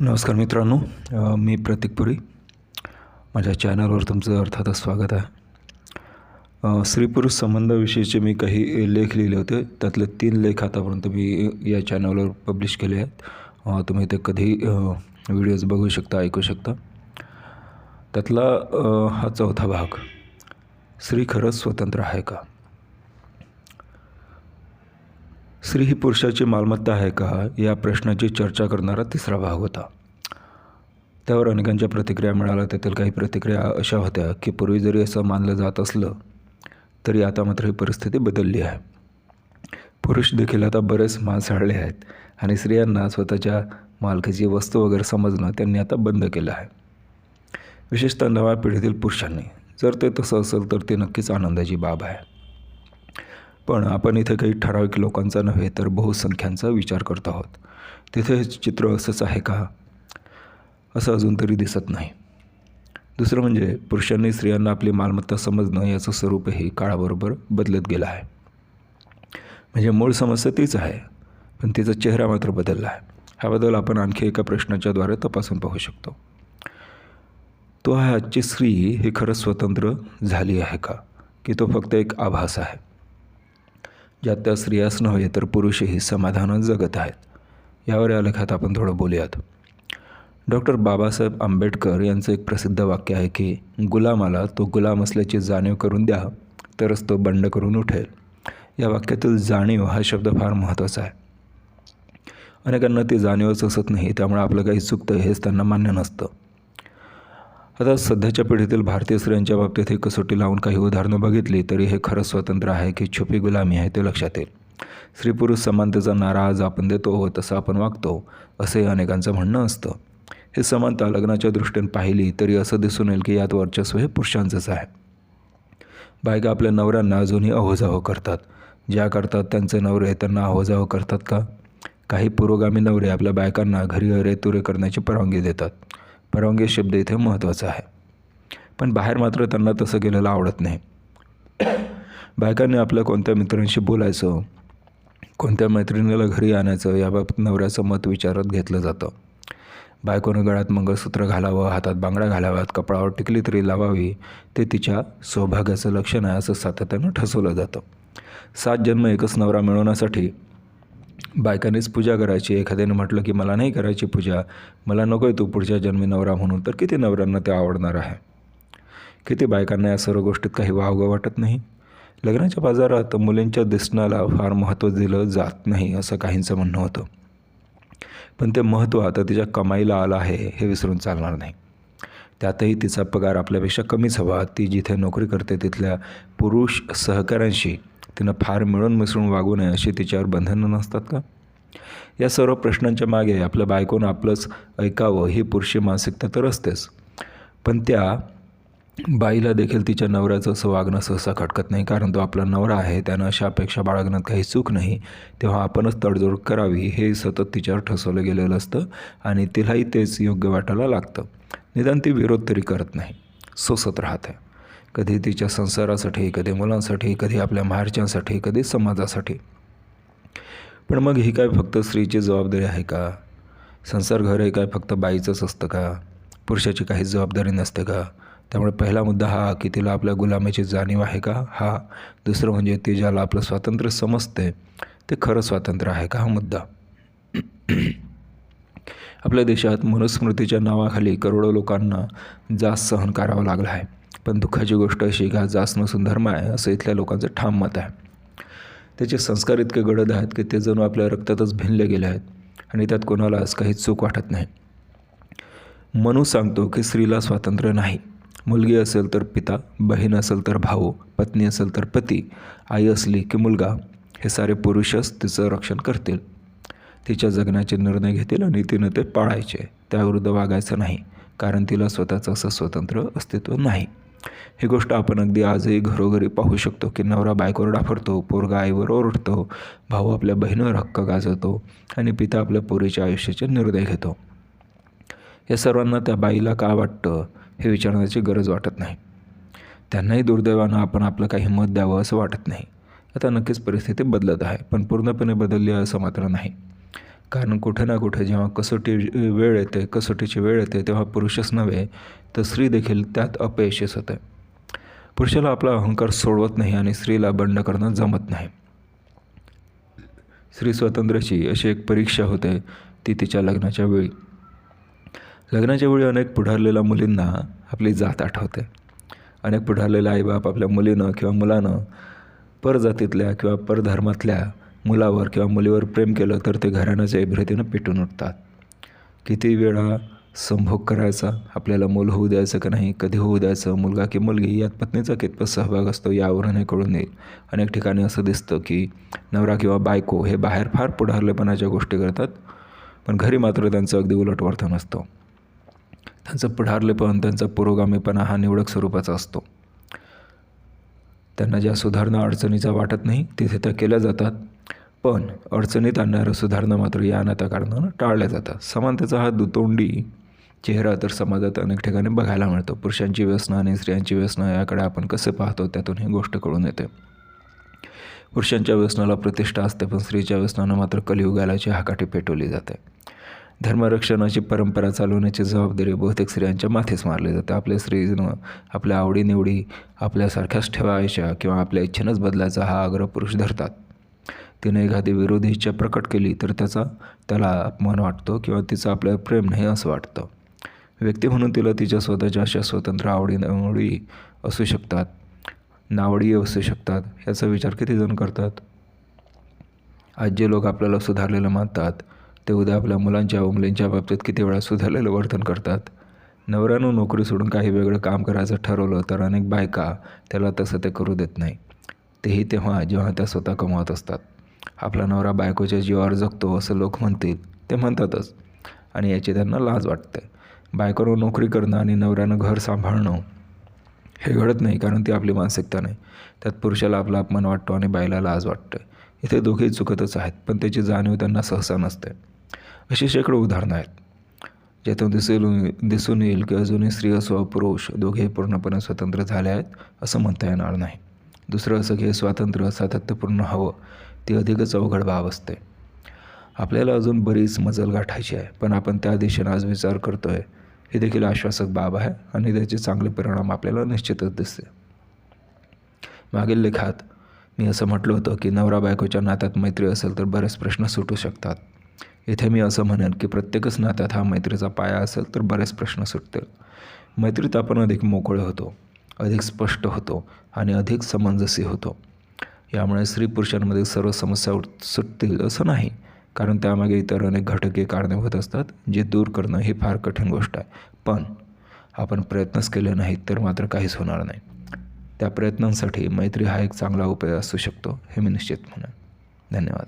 नमस्कार मित्रांनो मी प्रतीक पुरी. माझ्या चॅनलवर तुमचं अर्थातच स्वागत आहे. स्त्री पुरुष संबंधाविषयीचे मी काही लेख लिहिले होते. त्यातले तीन लेख आतापर्यंत मी या चॅनलवर पब्लिश केले आहेत. तुम्ही ते कधी व्हिडिओज बघू शकता ऐकू शकता. त्यातला हा चौथा भाग. स्त्री खरंच स्वतंत्र आहे का? स्त्री ही पुरुषाची मालमत्ता आहे का? या प्रश्नाची चर्चा करणारा तिसरा भाग होता. त्यावर अनेकांच्या प्रतिक्रिया मिळाल्या. त्यातील काही प्रतिक्रिया अशा होत्या की पूर्वी जरी असं मानलं जात असलं तरी आता मात्र ही परिस्थिती बदलली आहे. पुरुष देखील आता बरेच मांसाळले आहेत आणि स्त्रियांना स्वतःच्या मालकीची वस्तू वगैरे समजणं त्यांनी आता बंद केलं आहे. विशेषतः नव्या पिढीतील पुरुषांनी. जर ते तसं असेल तर ते नक्कीच आनंदाची बाब आहे. पण आपण इथे काही ठराविक लोकांचा नव्हे तर बहुसंख्यांचा विचार करत आहोत. तिथे हे चित्र असंच आहे का? असं अजून तरी दिसत नाही. दुसरं म्हणजे पुरुषांनी स्त्रियांना आपली मालमत्ता समजणं याचं स्वरूपही काळाबरोबर बदलत गेलं आहे. म्हणजे मूळ समस्या तीच आहे पण तिचा चेहरा मात्र बदलला आहे. हा बदल आपण आणखी एका प्रश्नाच्याद्वारे तपासून पाहू शकतो. तो आहे आजची स्त्री ही खरंच स्वतंत्र झाली आहे का? की तो फक्त एक आभास आहे? ज्यात त्या स्त्रियाच नव्हे तर पुरुषही समाधानं जगत आहेत. यावर या लेखात आपण थोडं बोलूयात. डॉक्टर बाबासाहेब आंबेडकर यांचं एक प्रसिद्ध वाक्य आहे की गुलामाला तो गुलाम असल्याची जाणीव करून द्या तरच तो बंड करून उठेल. या वाक्यातील जाणीव हा शब्द फार महत्त्वाचा आहे. अनेकांना ती जाणीवच असत नाही त्यामुळे आपलं काही चुकतं हेच त्यांना मान्य नसतं. आता सध्याच्या पिढीतील भारतीय स्त्रियांच्या बाबतीत ही कसोटी लावून काही उदाहरणं बघितली तरी हे खरंच स्वतंत्र आहे की छुपी गुलामी आहे ते लक्षात येईल. स्त्री पुरुष समानतेचा नारा आज आपण देतो हो तसं आपण वागतो असंही अनेकांचं म्हणणं असतं. हे समानता लग्नाच्या दृष्टीने पाहिली तरी असं दिसून येईल की यात वर्चस्व हे पुरुषांचंच आहे. बायका आपल्या नवऱ्यांना अजूनही अहोजाहो करतात. ज्या करतात त्यांचे नवरे त्यांना अहोजाहो करतात का? काही पुरोगामी नवरे आपल्या बायकांना घरी अरे तुरे करण्याची परवानगी देतात. परवानगी शब्द इथे महत्त्वाचा आहे. पण बाहेर मात्र त्यांना तसं केलेलं आवडत नाही. बायकांनी आपल्या कोणत्या मित्रांशी बोलायचं कोणत्या मैत्रिणीला घरी आणायचं याबाबत नवऱ्याचं मत विचारात घेतलं जातं. बायकोनं गळ्यात मंगळसूत्र घालावं हातात बांगड्या घालाव्यात कपडावर टिकली तरी लावावी ते तिच्या सौभाग्याचं लक्षण आहे असं सातत्यानं ठसवलं जातं. सात जन्म एकच नवरा मिळवण्यासाठी बायकांनीच पूजा करायची. एखाद्याने म्हटलं की मला नाही करायची पूजा. मला नको आहे तू पुढच्या जन्मी नवरा म्हणून. तर किती नवऱ्यांना ते आवडणार आहे? किती बायकांना या सर्व गोष्टीत काही वावगं वाटत नाही? लग्नाच्या बाजारात मुलींच्या दिसण्याला फार महत्त्व दिलं जात नाही असं काहींचं म्हणणं होतं. पण ते महत्त्व आता तिच्या कमाईला आलं आहे हे विसरून चालणार नाही. त्यातही तिचा पगार आपल्यापेक्षा कमीच हवा. ती जिथे नोकरी करते तिथल्या पुरुष सहकाऱ्यांशी तिनं फार मिळून मिसळून वागू नये अशी तिच्यावर बंधनं नसतात का? या सर्व प्रश्नांच्या मागे आपल्या बायकोनं आपलंच ऐकावं ही पुरुषी मानसिकता तर असतेच. पण त्या बाईला देखील तिच्या नवऱ्याचं असं वागणं सहसा खटकत नाही कारण तो आपला नवरा आहे त्यानं अशा अपेक्षा बाळगण्यात काही चूक नाही. तेव्हा आपणच तडजोड करावी हे सतत तिच्यावर ठसवलं गेलेलं असतं आणि तिलाही तेच योग्य वाटायला लागतं. निदान ती विरोध तरी करत नाही. सोसत राहत. आहे कधी तिच्या संसारासाठी कधी मुलांसाठी कधी आपल्या माहेरच्यांसाठी कधी समाजासाठी. पण मग ही काय फक्त स्त्रीची जबाबदारी आहे का? संसार घर हे काय फक्त बाईचंच असतं का? पुरुषाची काही जबाबदारी नसते का? त्यामुळे पहिला मुद्दा हा की तिला आपल्या गुलामीची जाणीव आहे का? हा. दुसरं म्हणजे ती ज्याला आपलं स्वातंत्र्य समजते ते खरं स्वातंत्र्य आहे का? हा मुद्दा. आपल्या देशात मनुस्मृतीच्या नावाखाली करोडो लोकांना जास्त सहन करावं लागलं आहे. पण दुःखाची गोष्ट अशी का जास्त नसून धर्म आहे असं इथल्या लोकांचं ठाम मत आहे. त्याचे संस्कार इतके गडद आहेत की ते जणू आपल्या रक्तातच भिनले गेले आहेत आणि त्यात कोणालाच काही चूक वाटत नाही. मनू सांगतो की स्त्रीला स्वातंत्र्य नाही. मुलगी असेल तर पिता बहीण असेल तर भाऊ पत्नी असेल तर पती आई असली की मुलगा हे सारे पुरुषच तिचं रक्षण करतील. तिच्या जगण्याचे निर्णय घेतील आणि तिनं ते पाळायचे. त्याविरुद्ध वागायचं नाही कारण तिला स्वतःचं असं स्वतंत्र अस्तित्व नाही. ही गोष्ट आपण अगदी आजही घरोघरी पाहू शकतो की नवरा बायकोवर डाफरतो पोरगा आईवर ओरडतो भाऊ आपल्या बहिणीवर हक्क गाजवतो आणि पिता आपल्या पोरीच्या आयुष्याचे निर्णय घेतो. या सर्वांना त्या बाईला का वाटतं हे विचारण्याची गरज वाटत नाही. त्यांनाही दुर्दैवानं आपण आपलं काही मत द्यावं असं वाटत नाही. आता नक्कीच परिस्थिती बदलत आहे पण पूर्णपणे बदलली आहे असं मात्र नाही. कारण कुठे ना कुठे जेव्हा कसोटी वेळ येते कसोटीची वेळ येते तेव्हा पुरुषच नव्हे तर स्त्री देखील त्यात अपयशीच होते. पुरुषाला आपला अहंकार सोडवत नाही आणि स्त्रीला बंड करणं जमत नाही. स्त्री स्वातंत्र्याची अशी एक परीक्षा होते ती तिच्या लग्नाच्या वेळी. लग्नाच्या वेळी अनेक पुढारलेल्या मुलींना आपली जात आठवते. अनेक पुढारलेले आईबाप आपल्या मुलीनं किंवा मुलानं परजातीतल्या किंवा परधर्मातल्या मुलावर किंवा मुलीवर प्रेम केलं तर ते घराण्याच्या इब्रतीनं पेटून उठतात. किती वेळा संभोग करायचा आपल्याला मूल होऊ द्यायचं का नाही कधी होऊ द्यायचं मुलगा की मुलगी यात पत्नीचा कितपत सहभाग असतो यावरून हे कळून येईल. अनेक ठिकाणी असं दिसतं की नवरा किंवा बायको हे बाहेर फार पुढारलेपणाच्या गोष्टी करतात पण घरी मात्र त्यांचं अगदी उलट वर्तन असतं. त्यांचं पुढारलेपण त्यांचा पुरोगामीपणा हा निवडक स्वरूपाचा असतो. त्यांना ज्या सुधारणा अडचणीचा वाटत नाही तिथे त्या केल्या जातात. पण अडचणीत आणणाऱ्या सुधारणा मात्र या नात्याकारणानं टाळल्या जातात समानतेचा हा दुतोंडी चेहरा तर समाजात अनेक ठिकाणी बघायला मिळतो. पुरुषांची व्यसना आणि स्त्रियांची व्यसना याकडे आपण कसे पाहतो त्यातून ही गोष्ट कळून येते. पुरुषांच्या व्यसनाला प्रतिष्ठा असते पण स्त्रीच्या व्यसनानं मात्र कलियुगालाची हाकाठी पेटवली जाते. धर्मरक्षणाची परंपरा चालवण्याची जबाबदारी बहुतेक स्त्रियांच्या माथेच मारली जाते. आपल्या स्त्रीनं आपल्या आवडीनिवडी आपल्यासारख्याच ठेवायच्या किंवा आपल्या इच्छेनंच बदलायचा हा आग्रह पुरुष धरतात. तिने एखादी विरोधी इच्छा प्रकट केली तर त्याचा त्याला अपमान वाटतो किंवा तिचं आपल्यावर प्रेम नाही असं वाटतं. व्यक्ती म्हणून तिला तिच्या स्वतःच्या अशा स्वतंत्र आवडी निवडी असू शकतात. नावडी असू शकतात. याचा विचार किती जण करतात? आज जे लोक आपल्याला सुधारलेलं मानतात ते उद्या आपल्या मुलांच्या व मुलींच्या बाबतीत किती वेळा सुधारलेलं वर्तन करतात? नवऱ्यानं नोकरी सोडून काही वेगळं काम करायचं ठरवलं तर अनेक बायका त्याला तसं ते करू देत नाही. तेही तेव्हा जेव्हा त्या स्वतः कमवत असतात. आपला नवरा बायकोच्या जीवावर जगतो असं लोक म्हणतील. ते म्हणतातच. आणि याची त्यांना लाज वाटते. बायकोनं नोकरी करणं आणि नवऱ्यानं घर सांभाळणं हे घडत नाही कारण ती आपली मानसिकता नाही. त्यात पुरुषाला आपला अपमान वाटतो आणि बाईला लाज वाटते. इथे दोघे चुकतच आहेत पण त्याची जाणीव त्यांना सहसा नसते. अशी शेकडो उदाहरणं आहेत. ज्यातून दिसून दिसून येईल की अजूनही स्त्री असो पुरुष दोघेही पूर्णपणे स्वतंत्र झाले आहेत असं म्हणता येणार नाही. दुसरं असं की स्वातंत्र्य सातत्यपूर्ण हवं. ती अधिकच अवघड बाब असते. आपल्याला अजून बरीच मजल गाठायची आहे पण आपण त्या दिशेनं आज विचार करतो आहे ही देखील आश्वासक बाब आहे आणि त्याचे चांगले परिणाम आपल्याला निश्चितच दिसते मागील लेखात मी असं म्हटलं होतं की नवरा बायकोच्या नात्यात मैत्री असेल तर बरेच प्रश्न सुटू शकतात. इथे मी असं म्हणेन की प्रत्येकच नात्यात हा मैत्रीचा पाया असेल तर बरेच प्रश्न सुटतील. मैत्रीत आपण अधिक मोकळे होतो अधिक स्पष्ट होतो आणि अधिक समंजसी होतो. यामुळे स्त्री पुरुषांमध्ये सर्व समस्या सुटतील असं नाही. कारण त्यामागे इतर अनेक घटके कारणीभूत असतात जे दूर करणं ही फार कठीण गोष्ट आहे. पण आपण प्रयत्नच केले नाहीत तर मात्र काहीच होणार नाही. त्या प्रयत्नांसाठी मैत्री हा एक चांगला उपाय असू शकतो हे मी निश्चित म्हणेन. धन्यवाद.